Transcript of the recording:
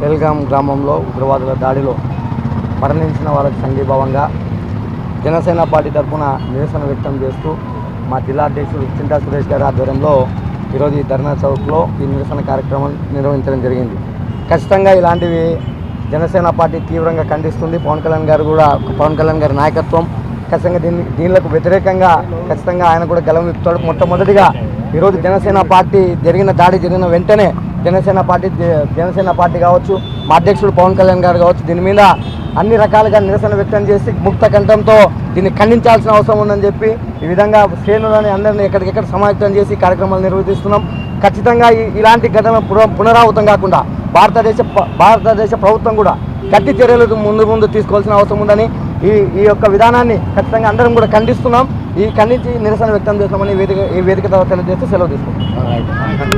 బెల్గాం గ్రామంలో ఉగ్రవాదుల దాడిలో మరణించిన వాళ్ళకి సంఘీభావంగా జనసేన పార్టీ తరఫున నిరసన వ్యక్తం చేస్తూ మా జిల్లా అధ్యక్షుడు చింతా సురేష్ గారి ఆధ్వర్యంలో ఈరోజు ఈ ధర్నా చౌక్లో ఈ నిరసన కార్యక్రమం నిర్వహించడం జరిగింది. ఖచ్చితంగా ఇలాంటివి జనసేన పార్టీ తీవ్రంగా ఖండిస్తుంది. పవన్ కళ్యాణ్ గారు కూడా పవన్ కళ్యాణ్ గారి నాయకత్వం ఖచ్చితంగా దీన్ని దీనిలకు వ్యతిరేకంగా ఖచ్చితంగా ఆయన కూడా గలం మొట్టమొదటిగా ఈరోజు జనసేన పార్టీ జరిగిన దాడి జరిగిన వెంటనే జనసేన పార్టీ జనసేన పార్టీ కావచ్చు మా అధ్యక్షుడు పవన్ కళ్యాణ్ గారు కావచ్చు దీని మీద అన్ని రకాలుగా నిరసన వ్యక్తం చేసి ముక్త కంఠంతో దీన్ని ఖండించాల్సిన అవసరం ఉందని చెప్పి ఈ విధంగా శ్రేణులని అందరినీ ఎక్కడికెక్కడ సమాయత్తం చేసి కార్యక్రమాలు నిర్వహిస్తున్నాం. ఖచ్చితంగా ఈ- ఇలాంటి ఘటన పున- పునరావృతం కాకుండా భారతదేశ భారతదేశ ప్రభుత్వం కూడా గట్టి చర్యలు ముందు ముందు తీసుకోవాల్సిన అవసరం ఉందని ఈ ఈ యొక్క విధానాన్ని ఖచ్చితంగా అందరం కూడా ఖండిస్తున్నాం. ఈ ఖండించి నిరసన వ్యక్తం చేస్తామని ఈ వేదిక ఈ వేదిక ద్వారా తెలియజేస్తూ సెలవు తీసుకుంటాం